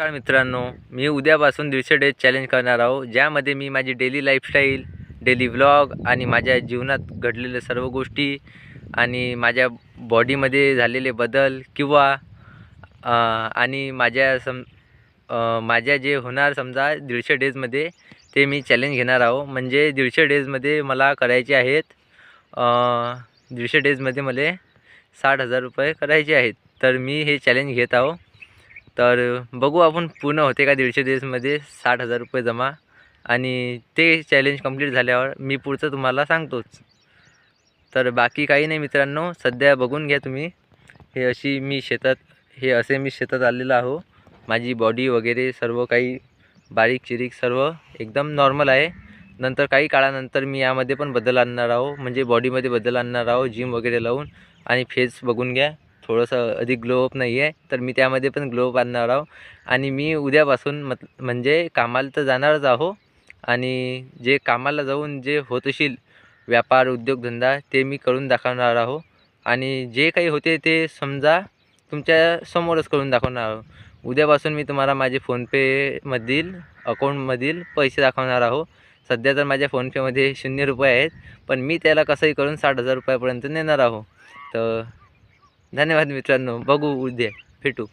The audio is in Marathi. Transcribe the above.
नमस्कार मित्रांनो मी उद्यापासून दीडशे डेज चॅलेंज करणार आहो ज्यामध्ये मी माझी डेली लाईफस्टाईल डेली व्लॉग आणि माझ्या जीवनात घडलेल्या सर्व गोष्टी आणि माझ्या बॉडीमध्ये झालेले बदल किंवा आणि माझ्या सम माझ्या जे होणार समजा दीडशे डेजमध्ये ते मी चॅलेंज घेणार आहो म्हणजे दीडशे डेजमध्ये मला करायचे आहेत दीडशे डेजमध्ये मला साठ हजार रुपये करायचे आहेत. तर मी हे चॅलेंज घेत आहो तर बघू आपण पूर्ण होते का दीडशे दिवसमध्ये? साठ हजार रुपये जमा. आणि ते चॅलेंज कंप्लीट झाल्यावर मी पुढचं तुम्हाला सांगतोच. तर बाकी काही नाही मित्रांनो सध्या बघून घ्या तुम्ही. हे अशी मी शेतात हे असे मी शेतात आलेलो आहो. माझी बॉडी वगैरे सर्व काही बारीक चिरीक सर्व एकदम नॉर्मल आहे. नंतर काही काळानंतर मी यामध्ये पण बदल आणणार आहो. म्हणजे बॉडीमध्ये बदल आणणार आहो जिम वगैरे लावून. आणि फेस बघून घ्या. थोडंसं अधिक ग्लोअप नाही आहे तर मी त्यामध्ये पण ग्लोअप आणणार आहो. आणि मी उद्यापासून मत म्हणजे कामाला तर जाणारच आहो. आणि जे कामाला जाऊन जे होत असेल व्यापार उद्योगधंदा ते मी करून दाखवणार आहो. आणि जे काही होते ते समजा तुमच्या समोरच करून दाखवणार आहो. उद्यापासून मी तुम्हाला माझे फोनपेमधील अकाऊंटमधील पैसे दाखवणार आहो. सध्या तर माझ्या फोनपेमध्ये शून्य रुपये आहेत पण मी त्याला कसंही करून साठ हजार रुपयापर्यंत नेणार आहो. तर धन्यवाद मित्रांनो. बघू उद्या. भेटू.